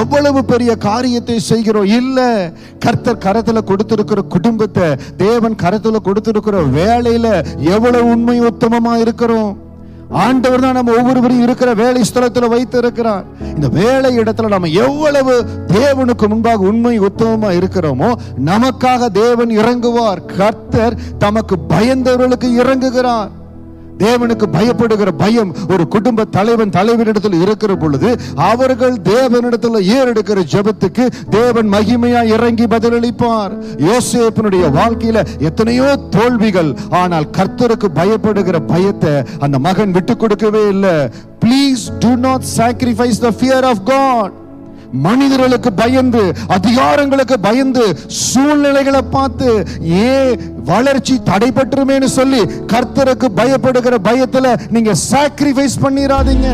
எவ்வளவு பெரிய காரியத்தை செய்கிறோம்? இல்ல கர்த்தர் கரத்துல கொடுத்திருக்கிற குடும்பத்தை தேவன் கரத்துல கொடுத்திருக்கிற வேலையில எவ்வளவு உண்மை உத்தமமா இருக்கிறோம்? ஆண்டவர் தான் நம்ம ஒவ்வொருவரையும் இருக்கிற வேலை ஸ்தலத்துல வைத்து இருக்கிறார் இந்த வேலை இடத்துல நம்ம எவ்வளவு தேவனுக்கு முன்பாக உண்மை உத்தமமா இருக்கிறோமோ நமக்காக தேவன் இறங்குவார். கர்த்தர் தமக்கு பயந்தவர்களுக்கு இறங்குகிறார். தேவனுக்கு பயப்படுகிற பயம் ஒரு குடும்ப தலைவன் தலைவனிடத்தில் இருக்கிற பொழுது அவர்கள் தேவனிடத்தில் ஏறெடுக்கிற ஜெபத்துக்கு தேவன் மகிமையா இறங்கி பதிலளிப்பார். யோசேப்பனுடைய வாழ்க்கையில எத்தனையோ தோல்விகள் ஆனால் கர்த்தருக்கு பயப்படுகிற பயத்தை அந்த மகன் விட்டு கொடுக்கவே இல்லை. Please do not sacrifice the fear of God மனிதர்களுக்கு பயந்து அதிகாரங்களுக்கு பயந்து சூழ்நிலைகளை பார்த்து ஏ வளர்ச்சி தடைபட்டுருமேனு சொல்லி கர்த்தருக்கு பயப்படுகிற பயத்துல நீங்க சாக்ரிஃபைஸ் பண்ணிடாதீங்க